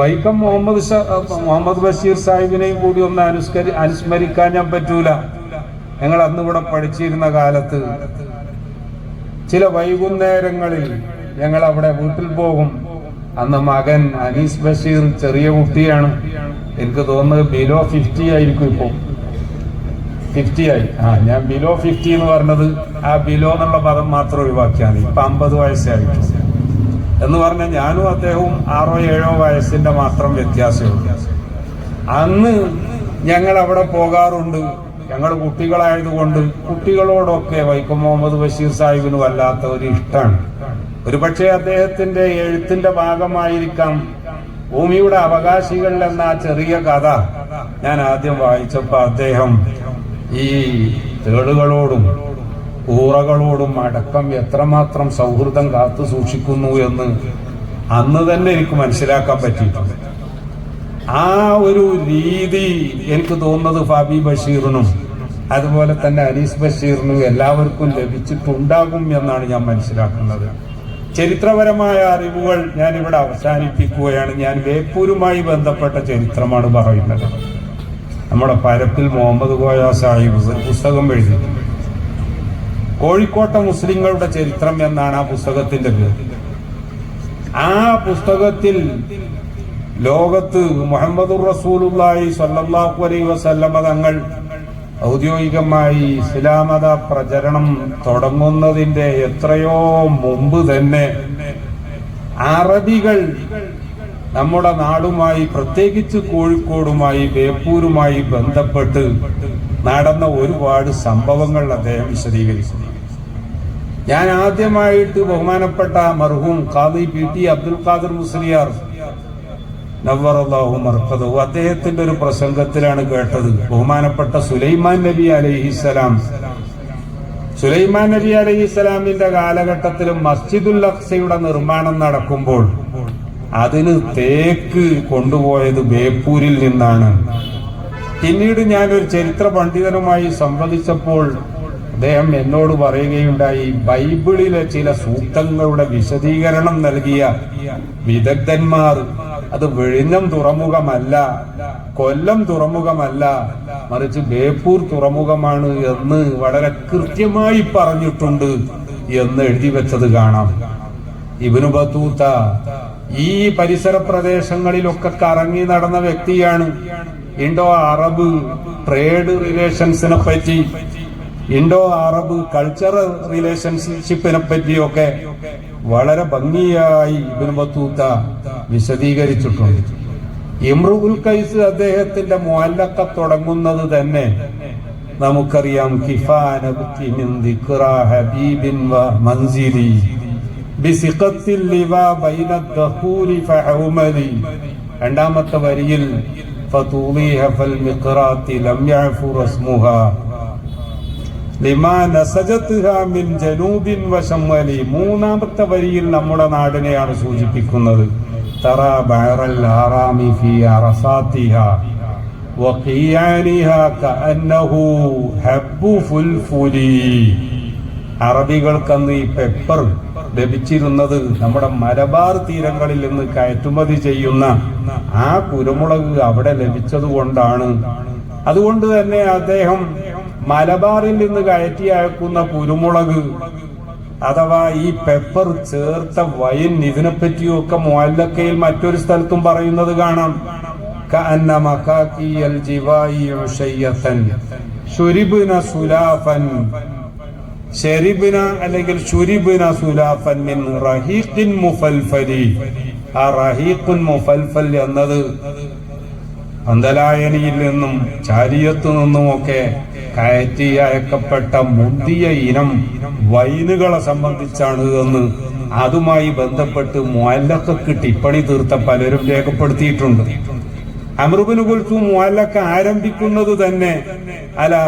വൈക്കം മുഹമ്മദ് മുഹമ്മദ് ബഷീർ സാഹിബിനെയും കൂടി ഒന്ന് അനുസ്കരി അനുസ്മരിക്കാൻ ഞാൻ പറ്റൂല. ഞങ്ങൾ അന്ന് ഇവിടെ പഠിച്ചിരുന്ന കാലത്ത് ചില വൈകുന്നേരങ്ങളിൽ ഞങ്ങൾ അവിടെ വീട്ടിൽ പോകും. അന്ന് മകൻ അനീസ് ബഷീർ ചെറിയ കുട്ടിയാണ്. എനിക്ക് തോന്നുന്നത് ബിലോ ഫിഫ്റ്റി ആയിരിക്കും ഇപ്പോൾ ഫിഫ്റ്റി ആയി. ആ ഞാൻ ബിലോ ഫിഫ്റ്റി എന്ന് പറഞ്ഞത് ആ ബിലോ എന്നുള്ള പദം മാത്രം ഒഴിവാക്കിയാണ് ഇപ്പൊ അമ്പത് വയസ്സായിട്ടു എന്ന് പറഞ്ഞാൽ ഞാനും അദ്ദേഹവും ആറോ ഏഴോ വയസ്സിന്റെ മാത്രം വ്യത്യാസമുണ്ട്. അന്ന് ഞങ്ങൾ അവിടെ പോകാറുണ്ട്. ഞങ്ങൾ കുട്ടികളായതുകൊണ്ട് കുട്ടികളോടൊക്കെ വൈക്കം മുഹമ്മദ് ബഷീർ സാഹിബിന് വല്ലാത്ത ഒരു ഇഷ്ടമാണ് ഒരു പക്ഷേ അദ്ദേഹത്തിന്റെ എഴുത്തിന്റെ ഭാഗമായിരിക്കാം ഭൂമിയുടെ അവകാശികൾ എന്ന ആ ചെറിയ കഥ ഞാൻ ആദ്യം വായിച്ചപ്പോ അദ്ദേഹം ഈ തേളുകളോടും കൂറകളോടും അടക്കം എത്രമാത്രം സൗഹൃദം കാത്തു സൂക്ഷിക്കുന്നു എന്ന് അന്ന് തന്നെ എനിക്ക് മനസ്സിലാക്കാൻ പറ്റിയിട്ടുണ്ട്. ആ ഒരു രീതി എനിക്ക് തോന്നുന്നത് ഫാബി ബഷീറിനും അതുപോലെ തന്നെ അനീസ് ബഷീറിനും എല്ലാവർക്കും ലഭിച്ചിട്ടുണ്ടാകും എന്നാണ് ഞാൻ മനസ്സിലാക്കുന്നത്. ചരിത്രപരമായ അറിവുകൾ ഞാൻ ഇവിടെ അവസാനിപ്പിക്കുകയാണ്. ഞാൻ ബേപ്പൂരുമായി ബന്ധപ്പെട്ട ചരിത്രമാണ് പറയുന്നത്. നമ്മുടെ പരപ്പിൽ മുഹമ്മദ് ഗോയ സാഹിബ് പുസ്തകം എഴുതിയിട്ടുണ്ട്. കോഴിക്കോട്ടെ മുസ്ലിങ്ങളുടെ ചരിത്രം എന്നാണ് ആ പുസ്തകത്തിന്റെ പേര്. ആ പുസ്തകത്തിൽ ലോകത്ത് മുഹമ്മദ് റസൂലുള്ളാഹി സ്വല്ലല്ലാഹു അലൈഹി വസല്ലമ തങ്ങൾ ഔദ്യോഗികമായി ഇസ്ലാമത പ്രചരണം തുടങ്ങുന്നതിന്റെ എത്രയോ മുമ്പ് തന്നെ അറബികൾ നമ്മുടെ നാടുമായി പ്രത്യേകിച്ച് കോഴിക്കോടുമായി ബേപ്പൂരുമായി ബന്ധപ്പെട്ട് നടന്ന ഒരുപാട് സംഭവങ്ങൾ അദ്ദേഹം വിശദീകരിച്ചു. ഞാൻ ആദ്യമായിട്ട് ബഹുമാനപ്പെട്ട മർഹൂം ഖാദി പി ടി അബ്ദുൽ ഖാദർ മുസ്ലിയാർ നവറല്ലാഹു മർക്കതു അദ്ദേഹത്തിന്റെ ഒരു പ്രസംഗത്തിലാണ് കേട്ടത്. ബഹുമാനപ്പെട്ട സുലൈമാൻ നബി അലൈഹിസ്സലാം സുലൈമാൻ നബി അലൈഹിസ്സലാമിന്റെ കാലഘട്ടത്തിലും മസ്ജിദുൽ അക്സയുടെ നിർമ്മാണം നടക്കുമ്പോൾ അതിന് തേക്ക് കൊണ്ടുപോയത് ബേപ്പൂരിൽ നിന്നാണ്. പിന്നീട് ഞാൻ ഒരു ചരിത്ര പണ്ഡിതനുമായി സംവദിച്ചപ്പോൾ അദ്ദേഹം എന്നോട് പറയുകയുണ്ടായി ബൈബിളിലെ ചില സൂക്തങ്ങളുടെ വിശദീകരണം നൽകിയ വിദഗ്ധന്മാർ അത് വെഴിഞ്ഞം തുറമുഖമല്ല കൊല്ലം തുറമുഖമല്ല മറിച്ച് ബേപ്പൂർ തുറമുഖമാണ് എന്ന് വളരെ കൃത്യമായി പറഞ്ഞിട്ടുണ്ട് എന്ന് എഴുതി വെച്ചത് കാണാം. ഇബിനു ബത്തൂത്ത ഈ പരിസര പ്രദേശങ്ങളിലൊക്കെ കറങ്ങി നടന്ന വ്യക്തിയാണ് ഇൻഡോ അറബ് ട്രേഡ് റിലേഷൻസിനെ പറ്റി ഇൻഡോ അറബ് കൾച്ചറൽ റിലേഷൻഷിപ്പിനെ പറ്റിയൊക്കെ വളരെ ഭംഗിയായി ഇബിൻ ബത്തൂത്ത വിശദീകരിച്ചിട്ടുണ്ട്. ഇമ്രുൽ കൈസ് അദ്ദേഹത്തിന്റെ മുല്ലക്ക തുടങ്ങുന്നത് തന്നെ നമുക്കറിയാം ദിക്റാ ഹബീബിൻ വ മൻസിലി. ബിസിഖത്തിൽ ലിവാ ബൈന ദഹൂരി ഫഅഉമലി രണ്ടാമത്തെ വരിയിൽ ഫതൂലിഹ ഫൽ മിഖ്റാത്തി ലം യഅഫു റസ്മുഹാ ലിമാ നസജത്ത്ഹാ മിൻ ജനൂബിൻ വശമ്മലി മൂന്നാമത്തെ വരിയിൽ നമ്മുടെ നാടിനെയാണ് സൂചിപ്പിക്കുന്നത് തറ ബഹറൽ ആറാമി ഫി അറസാത്തിഹ وقيانها كأنه حب فلفلي അറബികൾക്കന്ന് ഈ പെപ്പർ ലഭിച്ചിരുന്നത് നമ്മുടെ മലബാർ തീരങ്ങളിൽ നിന്ന് കയറ്റുമതി ചെയ്യുന്ന ആ കുരുമുളക് അവിടെ ലഭിച്ചതുകൊണ്ടാണ്. അതുകൊണ്ട് തന്നെ അദ്ദേഹം മലബാറിൽ നിന്ന് കയറ്റി അയക്കുന്ന കുരുമുളക് അഥവാ ഈ പെപ്പർ ചേർത്ത വൈൻ ഇതിനെപ്പറ്റിയൊക്കെ മുല്ലക്കയിൽ മറ്റൊരു സ്ഥലത്തും പറയുന്നത് കാണാം. ജിവായി സുലാഫൻ ഷെരിബിന അല്ലെങ്കിൽ ഷുരിബിന സുലാഫൻ മിൻ റഹീഖിൻ മുഫൽഫലി. ആ റഹീഖുൻ മുഫൽഫൽ എന്നത് അന്തലായനിയിൽ നിന്നും ചാരിയത്തു നിന്നുമൊക്കെ കയറ്റി അയക്കപ്പെട്ട മുന്തിയ ഇനം വൈനുകളെ സംബന്ധിച്ചാണ് എന്ന് അതുമായി ബന്ധപ്പെട്ട് മുല്ലക്കൊക്കെ ടിപ്പണി തീർത്ത പലരും രേഖപ്പെടുത്തിയിട്ടുണ്ട്. അമൃബിന് കുൽത്തു മുല്ലക്ക ആരംഭിക്കുന്നത് തന്നെ അലാ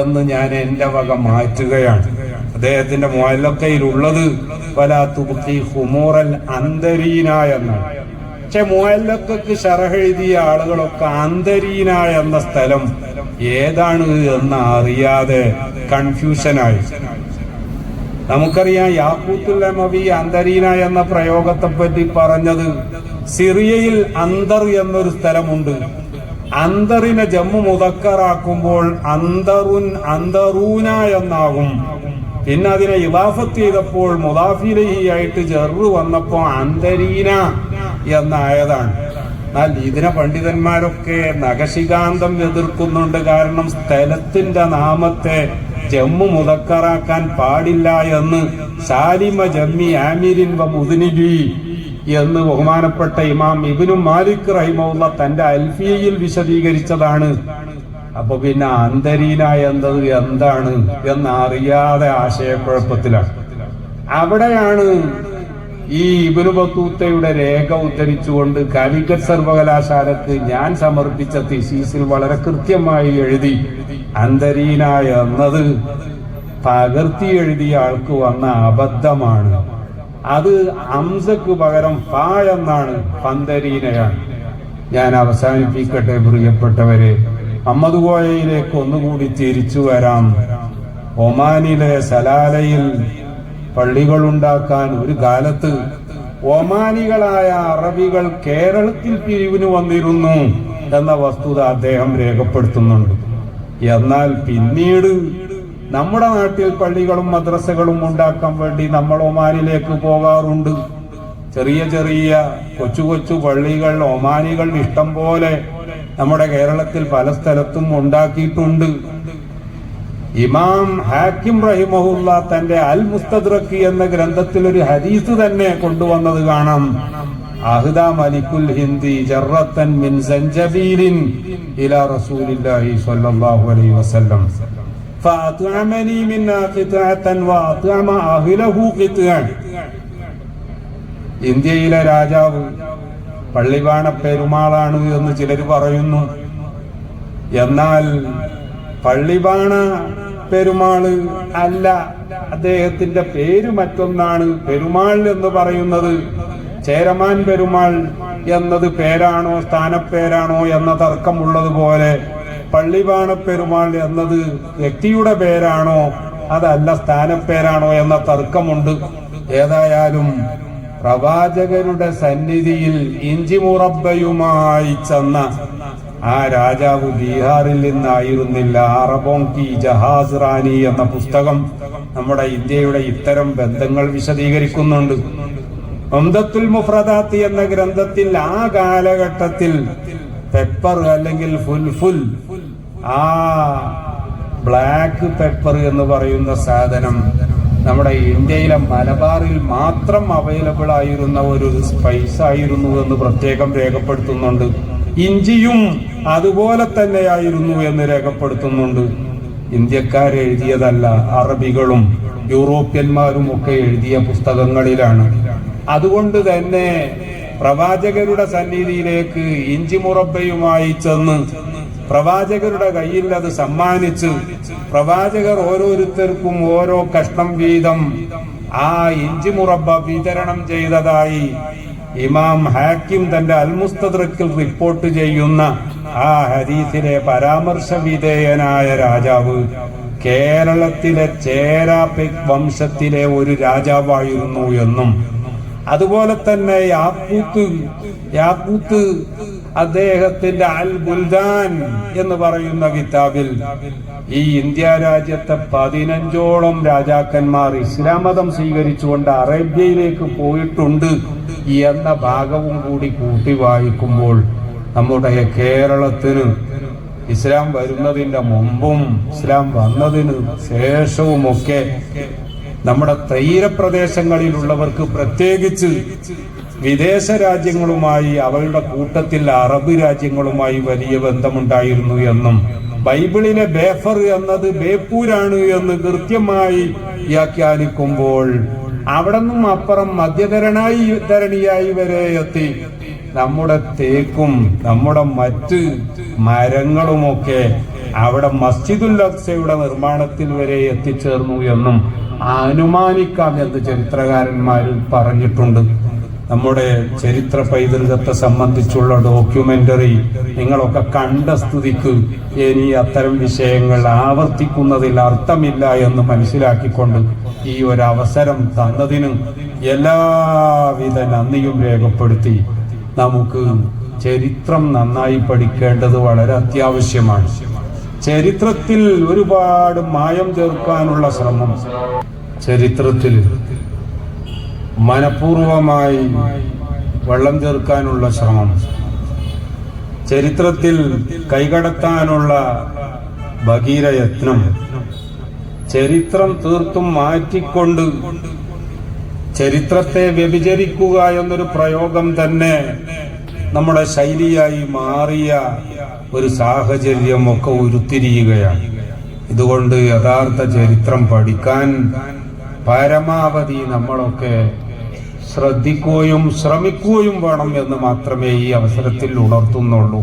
എന്ന് ഞാൻ എന്റെ വക മാറ്റുകയാണ്. അദ്ദേഹത്തിന്റെ മുഅല്ലക്കയിലുള്ളത് വലാ തുബുക്കി ഖുമൂറൽ അന്തരീന എന്നാണ്. പക്ഷെ മുഅല്ലക്കക്ക് ശരഹെഴുതിയ ആളുകളൊക്കെ അന്തരീന എന്ന സ്ഥലം ഏതാണ് എന്ന് അറിയാതെ കൺഫ്യൂഷനായി. നമുക്കറിയാം യാക്കൂത്തുൽ അമവി അന്തരീന എന്ന പ്രയോഗത്തെ പറ്റി പറഞ്ഞത് സിറിയയിൽ അന്തർ എന്നൊരു സ്ഥലമുണ്ട്. അന്തറിനെ ജമ്മു മുതക്കറാക്കുമ്പോൾ അന്തറുൻ അന്തറൂന എന്നാകും. പിന്നെ അതിനെ ഇവാഫത്ത് ചെയ്തപ്പോൾ മുതാഫിലഹിയായിട്ട് ആയിട്ട് ജെറു വന്നപ്പോ അന്തരീന എന്നായതാണ്. എന്നാൽ ഇതിനെ പണ്ഡിതന്മാരൊക്കെ നഖശികാന്തം എതിർക്കുന്നുണ്ട്. കാരണം സ്ഥലത്തിന്റെ നാമത്തെ ജമ്മു മുതക്കറാക്കാൻ പാടില്ല എന്ന് സാലിമ ജമ്മി ആമിരിൻ വ മുദ്നിബി എന്ന് ബഹുമാനപ്പെട്ട ഇമാം ഇബിനു മാലിക് റഹിമുള്ള തന്റെ അൽഫിയയിൽ വിശദീകരിച്ചതാണ്. അപ്പൊ പിന്നെ അന്തരീന എന്നത് എന്താണ് എന്നറിയാതെ ആശയക്കുഴപ്പത്തിലാണ്. അവിടെയാണ് ഈ ഇബിനു ബത്തൂത്തയുടെ രേഖ ഉദ്ധരിച്ചുകൊണ്ട് കാലിക്കറ്റ് സർവകലാശാലക്ക് ഞാൻ സമർപ്പിച്ച തിസീസിൽ വളരെ കൃത്യമായി എഴുതി അന്തരീന എന്നത് പകർത്തി എഴുതിയ ആൾക്ക് വന്ന അബദ്ധമാണ്. അത് അംസക്ക് പകരം ഫ എന്നാണ് പന്തരീനയാണ്. ഞാൻ അവസാനിപ്പിക്കട്ടെ പ്രിയപ്പെട്ടവരെ. അമ്മദ് കോയയിലേക്ക് ഒന്നുകൂടി തിരിച്ചു വരാം. ഒമാനിലെ സലാലയിൽ പള്ളികളുണ്ടാക്കാൻ ഒരു കാലത്ത് ഒമാനികളായ അറബികൾ കേരളത്തിൽ പിരിവിന് വന്നിരുന്നു എന്ന വസ്തുത അദ്ദേഹം രേഖപ്പെടുത്തുന്നുണ്ട്. എന്നാൽ പിന്നീട് നമ്മുടെ നാട്ടിൽ പള്ളികളും മദ്രസകളും ഉണ്ടാക്കാൻ വേണ്ടി നമ്മൾ ഒമാനിലേക്ക് പോകാറുണ്ട്. ചെറിയ ചെറിയ കൊച്ചു കൊച്ചു പള്ളികൾ ഒമാനികൾ ഇഷ്ടം പോലെ നമ്മുടെ കേരളത്തിൽ പല സ്ഥലത്തും ഉണ്ടാക്കിയിട്ടുണ്ട്. ഇമാം ഹാക്കിം റഹിമഹുല്ല തന്റെ അൽ മുസ്തദ്രക്കി എന്ന ഗ്രന്ഥത്തിൽ ഒരു ഹദീസ് തന്നെ കൊണ്ടുവന്നത് കാണാം. അഹ്ദ ഹിന്ദി ജറത്തൻ മിൻ ഇലാ റസൂലില്ലാഹി സ്വല്ലല്ലാഹു അലൈഹി വസല്ലം. فأطعمني منها قطعة وأطعم أهله قطعا ഇന്ത്യയിലെ രാജാവ് പള്ളിവാണ പെരുമാളാണ് എന്ന് ചിലർ പറയുന്നു എന്നാൽ പള്ളിവാണ പെരുമാള് അല്ല അദ്ദേഹത്തിന്റെ പേര് മറ്റൊന്നാണ് പെരുമാൾ എന്ന് പറയുന്നത് ചേരമാൻ പെരുമാൾ എന്നത് പേരാണോ സ്ഥാനപ്പേരാണോ എന്ന തർക്കമുള്ളതുപോലെ പള്ളിവാണ പെരുമാൾ എന്നത് വ്യക്തിയുടെ പേരാണോ? അതല്ല സ്ഥാനപ്പേരാണോ എന്ന തർക്കമുണ്ട്. ഏതായാലും പ്രവാചകരുടെ സന്നിധിയിൽ ഇഞ്ചി മുറബയുമായി ചെന്ന ആ രാജാവ് ബീഹാറിൽ നിന്നായിരുന്നില്ല. അറബോങ്കി ജഹാസ് റാനി എന്ന പുസ്തകം നമ്മുടെ ഇന്ത്യയുടെ ഇത്തരം ബന്ധങ്ങൾ വിശദീകരിക്കുന്നുണ്ട്. ഒന്തത്തുൽ മുഫ്രദാത്ത് എന്ന ഗ്രന്ഥത്തിൽ ആ കാലഘട്ടത്തിൽ പെപ്പർ അല്ലെങ്കിൽ ഫുൽ ഫുൽ ആ ബ്ലാക്ക് പെപ്പർ എന്ന് പറയുന്ന സാധനം നമ്മുടെ ഇന്ത്യയിലെ മലബാറിൽ മാത്രം അവൈലബിൾ ആയിരുന്ന ഒരു സ്പൈസ് ആയിരുന്നു എന്ന് പ്രത്യേകം രേഖപ്പെടുത്തുന്നുണ്ട്. ഇഞ്ചിയും അതുപോലെ തന്നെയായിരുന്നു എന്ന് രേഖപ്പെടുത്തുന്നുണ്ട്. ഇന്ത്യക്കാർ എഴുതിയതല്ല അറബികളും യൂറോപ്യന്മാരും ഒക്കെ എഴുതിയ പുസ്തകങ്ങളിലാണ്. അതുകൊണ്ട് തന്നെ പ്രവാചകരുടെ സന്നിധിയിലേക്ക് ഇഞ്ചി മുറബയുമായി ചെന്ന് പ്രവാചകരുടെ കയ്യിൽ അത് സമ്മാനിച്ച് പ്രവാചകർ ഓരോരുത്തർക്കും ഓരോ കഷ്ണം വീതം ആ ഇഞ്ചി മുറബ വിതരണം ചെയ്തതായി ഇമാം ഹാക്കിം തന്റെ അൽമുസ്തദ്രക്കിൽ റിപ്പോർട്ട് ചെയ്യുന്ന ആ ഹദീസിലെ പരാമർശ വിധേയനായ രാജാവ് കേരളത്തിലെ ചേരാപിക് വംശത്തിലെ ഒരു രാജാവായിരുന്നു എന്നും അതുപോലെ തന്നെ യാക്കൂത്ത് യാക്കൂത്ത് അദ്ദേഹത്തിന്റെ അൽ ബുൽദാൻ എന്ന് പറയുന്ന കിതാബിൽ ഈ ഇന്ത്യ രാജ്യത്തെ പതിനഞ്ചോളം രാജാക്കന്മാർ ഇസ്ലാം മതം സ്വീകരിച്ചുകൊണ്ട് അറേബ്യയിലേക്ക് പോയിട്ടുണ്ട് എന്ന ഭാഗവും കൂടി കൂട്ടി വായിക്കുമ്പോൾ നമ്മുടെ കേരളത്തിന് ഇസ്ലാം വരുന്നതിന്റെ മുമ്പും ഇസ്ലാം വന്നതിന് ശേഷവുമൊക്കെ നമ്മുടെ തീരപ്രദേശങ്ങളിലുള്ളവർക്ക് പ്രത്യേകിച്ച് വിദേശ രാജ്യങ്ങളുമായി അവരുടെ കൂട്ടത്തിൽ അറബ് രാജ്യങ്ങളുമായി വലിയ ബന്ധമുണ്ടായിരുന്നു എന്നും ബൈബിളിലെ ബേഫർ എന്നത് ബേപ്പൂരാണ് എന്ന് കൃത്യമായി വ്യാഖ്യാനിക്കുമ്പോൾ അവിടെ നിന്നും അപ്പുറം മധ്യധരണായി ധരണിയായി വരെ എത്തി. നമ്മുടെ തേക്കും നമ്മുടെ മറ്റ് മരങ്ങളുമൊക്കെ അവിടെ മസ്ജിദുൽ അക്സയുടെ നിർമ്മാണത്തിൽ വരെ എത്തിച്ചേർന്നു എന്നും അനുമാനിക്കാം എന്ന് ചരിത്രകാരന്മാർ പറഞ്ഞിട്ടുണ്ട്. നമ്മുടെ ചരിത്ര പൈതൃകത്തെ സംബന്ധിച്ചുള്ള ഡോക്യുമെന്ററി നിങ്ങളൊക്കെ കണ്ട സ്ഥിതിക്ക് ഇനി അത്തരം വിഷയങ്ങൾ ആവർത്തിക്കുന്നതിൽ അർത്ഥമില്ല എന്ന് മനസ്സിലാക്കിക്കൊണ്ട് ഈ ഒരു അവസരം തന്നതിന് എല്ലാവിധ നന്ദിയും രേഖപ്പെടുത്തി. നമുക്ക് ചരിത്രം നന്നായി പഠിക്കേണ്ടത് വളരെ അത്യാവശ്യമാണ്. ചരിത്രത്തിൽ ഒരുപാട് മായം ചേർക്കാനുള്ള ശ്രമം. ചരിത്രത്തിൽ മനഃപൂർവമായി വെള്ളം ചേർക്കാനുള്ള ശ്രമം. ചരിത്രത്തിൽ കൈകടത്താനുള്ള ഭഗീരയത്നം. ചരിത്രം തീർത്തും മാറ്റിക്കൊണ്ട് ചരിത്രത്തെ വ്യഭിചരിക്കുക എന്നൊരു പ്രയോഗം തന്നെ നമ്മുടെ ശൈലിയായി മാറിയ ഒരു സാഹചര്യം ഒക്കെ ഉരുത്തിരിയുകയാണ്. ഇതുകൊണ്ട് യഥാർത്ഥ ചരിത്രം പഠിക്കാൻ പരമാവധി നമ്മളൊക്കെ ശ്രദ്ധിക്കുകയും ശ്രമിക്കുകയും വേണം എന്ന് മാത്രമേ ഈ അവസരത്തിൽ ഉണർത്തുന്നുള്ളൂ.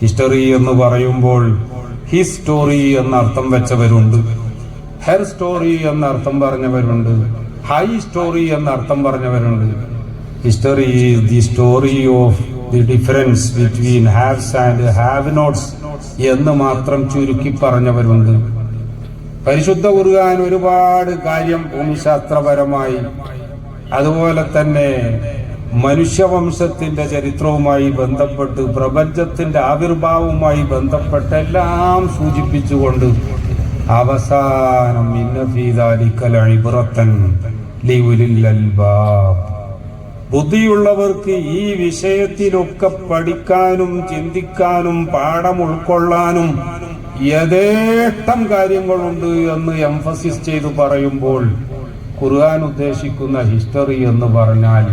ഹിസ്റ്ററി എന്ന് പറയുമ്പോൾ ഹിസ്റ്റോറി എന്ന അർത്ഥം വെച്ചവരുണ്ട്. ഹെർ സ്റ്റോറി എന്ന അർത്ഥം പറഞ്ഞവരുണ്ട്. ഹൈ സ്റ്റോറി എന്ന അർത്ഥം പറഞ്ഞവരുണ്ട്. History is the story of the difference between haves and have nots എന്ന് മാത്രം ചുരുക്കി പറഞ്ഞവരുണ്ട്. പരിശുദ്ധ കുറുകാൻ ഒരുപാട് കാര്യം ഭൂമിശാസ്ത്രപരമായി അതുപോലെ തന്നെ മനുഷ്യവംശത്തിന്റെ ചരിത്രവുമായി ബന്ധപ്പെട്ട് പ്രപഞ്ചത്തിന്റെ ആവിർഭാവവുമായി ബന്ധപ്പെട്ട് എല്ലാം സൂചിപ്പിച്ചുകൊണ്ട് അവസാനം ബുദ്ധിയുള്ളവർക്ക് ഈ വിഷയത്തിലൊക്കെ പഠിക്കാനും ചിന്തിക്കാനും പാഠം ഉൾക്കൊള്ളാനും യഥേഷ്ടം കാര്യങ്ങളുണ്ട് എന്ന് എംഫസിസ് ചെയ്തു പറയുമ്പോൾ ഖുർആൻ ഉദ്ദേശിക്കുന്ന ഹിസ്റ്ററി എന്ന് പറഞ്ഞാൽ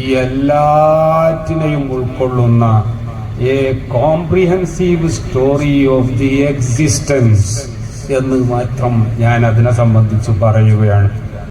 ഈ എല്ലാറ്റിനെയും ഉൾക്കൊള്ളുന്ന a comprehensive story of the existence എന്ന് മാത്രം ഞാൻ അതിനെ സംബന്ധിച്ച് പറയുകയാണ്.